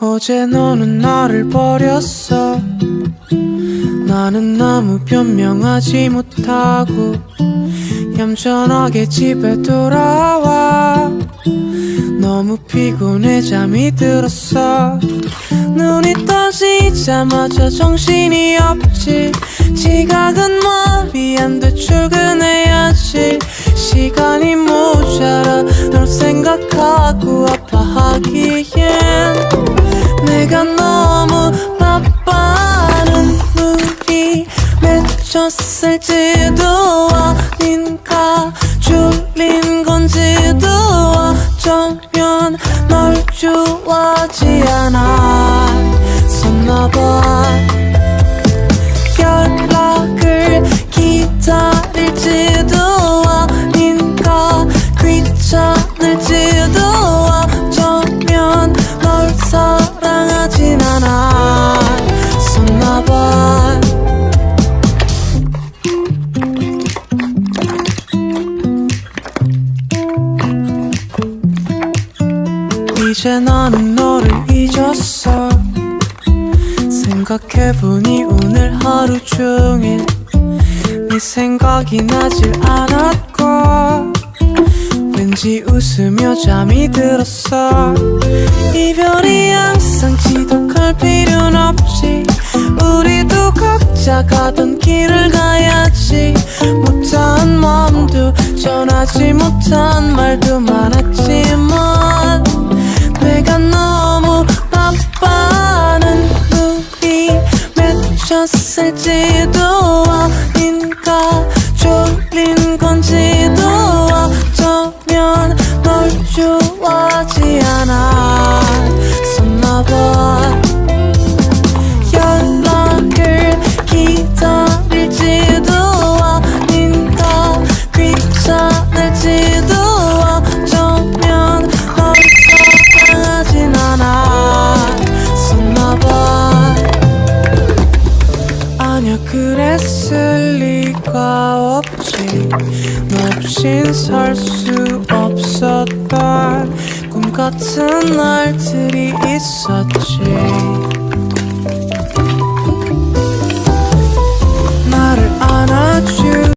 어제 너는 나를 버렸어. 나는 너무 변명하지 못하고 얌전하게 집에 돌아와. 너무 피곤해 잠이 들었어. 눈이 떠지자마자 정신이 없지. 지각은 말이 안 돼 출근해야지 맺혔을지도 아닌가 졸린 건지도 어쩌면 널 좋아하지 않아. 섰나봐 이제 나는 너를 잊었어. 생각해보니 오늘 하루 종일 네 생각이 나질 않았고 왠지 웃으며 잠이 들었어. 이별이 항상 지독할 필요는 없지. 우리도 각자 가던 길을 가야지 맺혔을지도 아닌가 그랬을 리가 없지. 너 없인 살수 없었던 꿈 같은 날들이 있었지